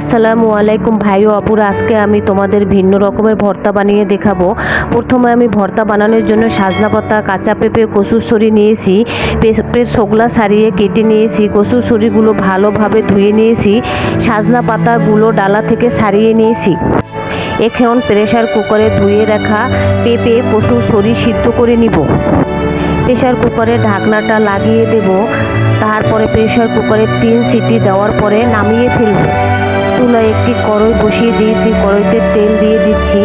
আসসালামু আলাইকুম ভাই ও আপুরা, আজকে আমি তোমাদের ভিন্ন রকমের ভর্তা বানিয়ে দেখাবো। প্রথমে আমি ভর্তা বানানোর জন্য সাজনা পাতা কাঁচা পেঁপে, কচুর সরি নিয়েছি পেঁপের শোকলা সারিয়ে কেটে নিয়েছি, কচুর সরিগুলো ভালোভাবে ধুয়ে নিয়েছি, সাজনা পাতাগুলো ডালা থেকে সারিয়ে নিয়েছি। এখন প্রেশার কুকারে ধুয়ে রাখা পেঁপে, কচুর সরি সিদ্ধ করে নিব। প্রেশার কুকারে ঢাকনাটা লাগিয়ে দেব। তারপরে প্রেশার কুকারে তিন সিটি দেওয়ার পরে নামিয়ে ফেলব। একটি কড়াই বসিয়ে দিয়েছি, কড়াইতে তেল দিয়ে দিচ্ছি।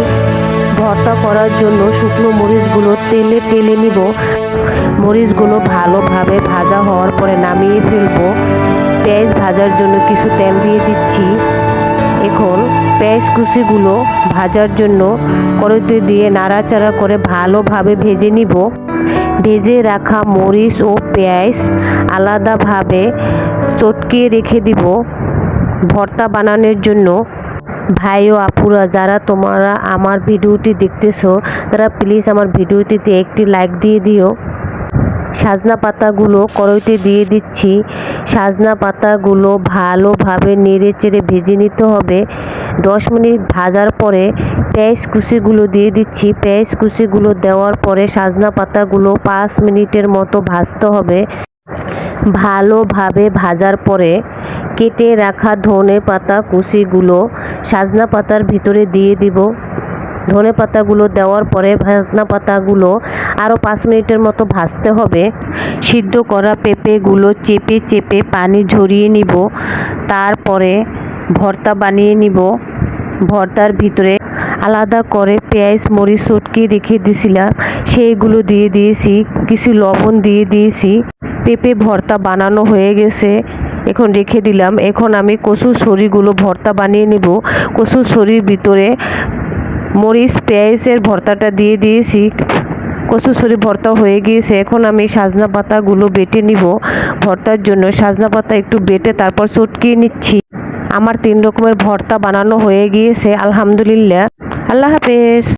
ভর্তা করার জন্য শুকনো মরিচগুলো তেলে তেলে নিব। মরিচগুলো ভালোভাবে ভাজা হওয়ার পরে নামিয়ে ফেলব। পেঁয়াজ ভাজার জন্য কিছু তেল দিয়ে দিচ্ছি। এখন পেঁয়াজ কুচিগুলো ভাজার জন্য কড়াইতে দিয়ে নাড়াচাড়া করে ভালোভাবে ভেজে নিব। ভেজে রাখা মরিচ ও পেঁয়াজ আলাদাভাবে চটকিয়ে রেখে দিব। ভর্তা বানানোর জন্য। ভাই ও আপুরা, যারা তোমরা আমার ভিডিওটি দেখতেছো, তারা প্লিজ আমার ভিডিওটিতে একটি লাইক দিয়ে দিও। সাজনা পাতাগুলো কড়াইতে দিয়ে দিচ্ছি। সাজনা পাতাগুলো ভালোভাবে নেড়ে চেড়ে ভেজে নিতে হবে। দশ মিনিট ভাজার পরে পেঁয়াজ কুচিগুলো দিয়ে দিচ্ছি। পেঁয়াজ কুচিগুলো দেওয়ার পরে সাজনা পাতাগুলো পাঁচ মিনিটের মতো ভাজতে হবে। ভালোভাবে ভাজার পরে কেটে রাখা ধনে পাতা কুচিগুলো সাজনা পাতার ভিতরে দিয়ে দিব। ধনে পাতাগুলো দেওয়ার পরে ভাজনা পাতাগুলো আরও পাঁচ মিনিটের মতো ভাজতে হবে। সিদ্ধ করা পেঁপেগুলো চেপে চেপে পানি ঝরিয়ে নিব। তারপরে ভর্তা বানিয়ে নিব। ভর্তার ভিতরে আলাদা করে পেঁয়াজ, মরিচ চটকি রেখে দিয়েছিলাম সেইগুলো দিয়ে দিয়েছি, কিছু লবণ দিয়ে দিয়েছি। পেঁপে ভর্তা বানানো হয়ে গেছে। এখন রেখে দিলাম। এখন আমি কচুর সরিগুলো ভর্তা বানিয়ে নেব। কচুর সরির ভিতরে মরিচ, পেঁয়াজের ভর্তাটা দিয়ে দিয়েছি। কচুসরি ভর্তা হয়ে গিয়েছে। এখন আমি সাজনা পাতাগুলো বেটে নিব ভর্তার জন্য। সাজনা পাতা একটু বেটে তারপর চটকিয়ে নিচ্ছি। আমার তিন রকমের ভর্তা বানানো হয়ে গিয়েছে। আলহামদুলিল্লাহ। আল্লাহ হাফেজ।